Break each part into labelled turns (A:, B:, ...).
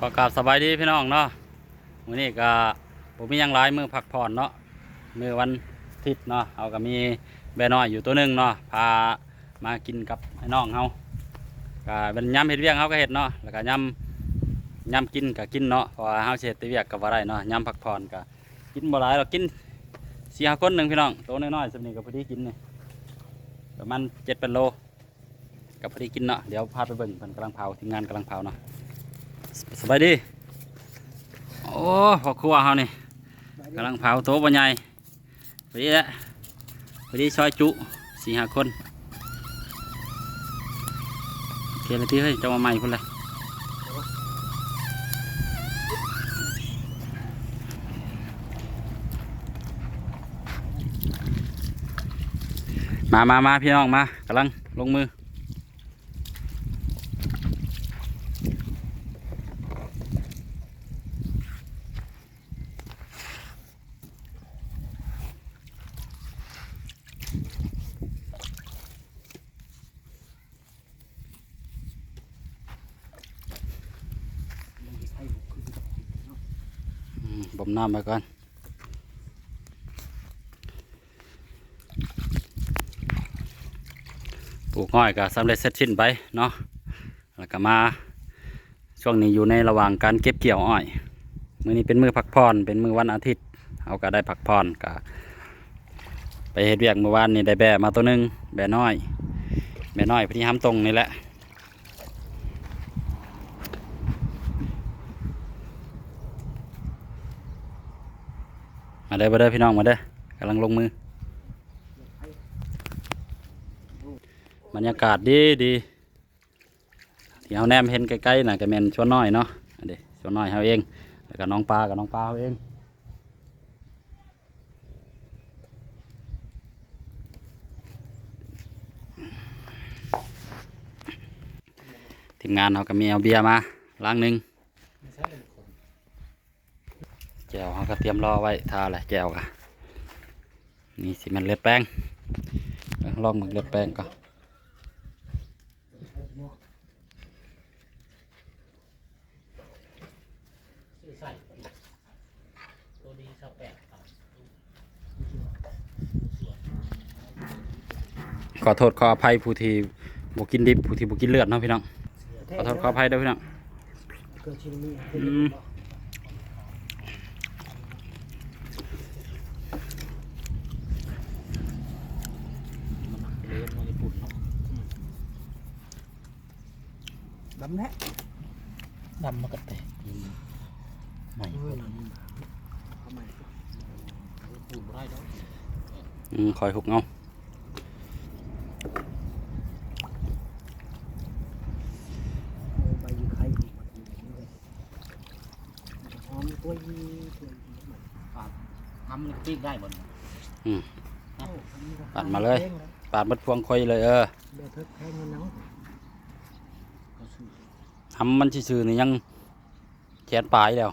A: ขอกราบสบายดีพี่น้องเนาะมื้อนี้ก็ผมมียังหลายมือพักผ่อนเนาะมือวันอาทิตย์เนาะเอาก็มีแบน้อยอยู่ตัวหนึงเนาะพามากินกับไอ้น้องเฮาก็เป็นยำเฮ็ดเวียงเฮาก็เฮ็ดเนาะแล้วก็ยำยำกินก็กินเนาะเพราะว่าเฮาสิเฮ็ดแต่เวียกก็บ่ได้เนาะยำพักผ่อนก็กินบ่หลายหรอกกินสี่ห้าคนหนึ่งพี่น้องโตน้อยๆสำนี้ก็พอดีกินนี่ประมาณ7-8โลก็พอดีกินเนาะเดี๋ยวพาไปเบิ่งเพิ่นกำลังเผาทีมงานกำลังเผาเนาะ สบายดี โอ้พอครัวเฮานี่กำลังเผาโต๊ะบรรยายพอดีแหละพอดีซอยจุสี่ห้าคนโอเคเลยที่เฮ้ยจะมาใหม่พุ่นเลยมามามาพี่น้องมากำลังลงมือ บ่มน้ำไปก่อนปลูกอ้อยก็สำเร็จเสร็จสิ้นไปเนาะแล้วก็มาช่วงนี้อยู่ในระหว่างการเก็บเกี่ยวอ้อยมื้อนี้เป็นมือพักผ่อนเป็นมือวันอาทิตย์เอาก็ได้พักผ่อนก็ไปเฮ็ดเวียกเมื่อวานนี่ได้แบะมาตัวหนึงแบะน้อยแบะน้อยพอดีห้ำตรงนี่แหละ เด้อมาเด้อพี่น้องมาเด้อกำลังลงมือบรรยากาศดีดีที่เฮาแนมเห็นใกล้ๆนะก็แม่นชวนน้อยเนาะอันเด้ชวนน้อยเฮาเองแล้วก็น้องปลากับน้องปลาเฮาเองทีมงานเราก็มีเอาเบียร์มาล้างหนึ่ง แจวเขาก็เตรียมรอไว้ทาแหละแจวกะนี่สิมันเลือดแป้งลองมึงเลือดแป้งก่อนขอโทษขออภัยผู้ที่บกินดิบผู้ที่บกินเลือดเนาะพี่น้องขอโทษขออภัยด้วยพี่น้อง
B: เกิ ดชิลมี
A: อืม
B: ดำแท้
C: ดำมากระแตกใหม่
B: เฮ้ย
C: พูด
B: ทำไม
C: พูดบ่ได้แล้ว
A: อืมคอยหุกเงา
B: ใบยูไข่หอมตัวยีตัวยีมัน
C: ทำมันปิ้งได้บ่เนี่ย
A: ปัดมาเลย ปาดมัดพวงคอยเลยเออ
B: เดือดเพิกแพงเงินน้อง
A: ทำมันซื่อๆนี่ยังแขนปลายแล้ว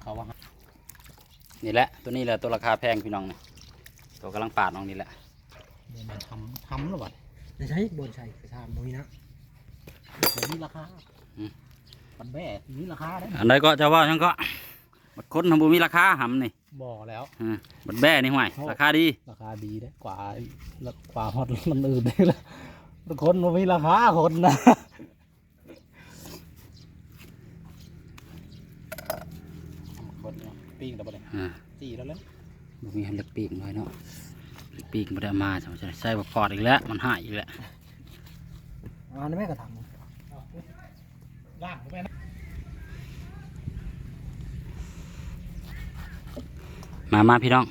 C: เขาว่า
A: นี่แหละตัวนี้แหละตัวราคาแพงพี่น้องนี่ตัวกำลังปาดน้องนี่แหละ
C: เดี๋ยวมันทำทำแล้วบัด
B: จะใช้บนใช้กระชามมุ้ยนะ
C: เดี๋ยวนี้ราคามันแบ่มีราคาได้
A: อันใดก็จะว่าฉันก็บัดคนทำบุมีราคาหำนี่
C: บ่แล้ว
A: อืมบัดแบ่นี่ห่วยราคาดี
C: ราคาดีได้กว่ากว่าฮอตมันอื่นได้ละคนมันมีราคาคนนะคนเนี่ยปิ้งแล้วบ่ เนี่ย
A: อ่า
C: จีแล้วแล้ว
A: บุมีให้เล็กปีกหน่อยเนาะเล็กปีกไม่ได้เอามาจะใส่บักพอดอีกแล้ว มันหายอีกแล้ว
B: อ่านได้ไหมกระถาง
C: ล่างไปนะ
A: มามาพี่น้อง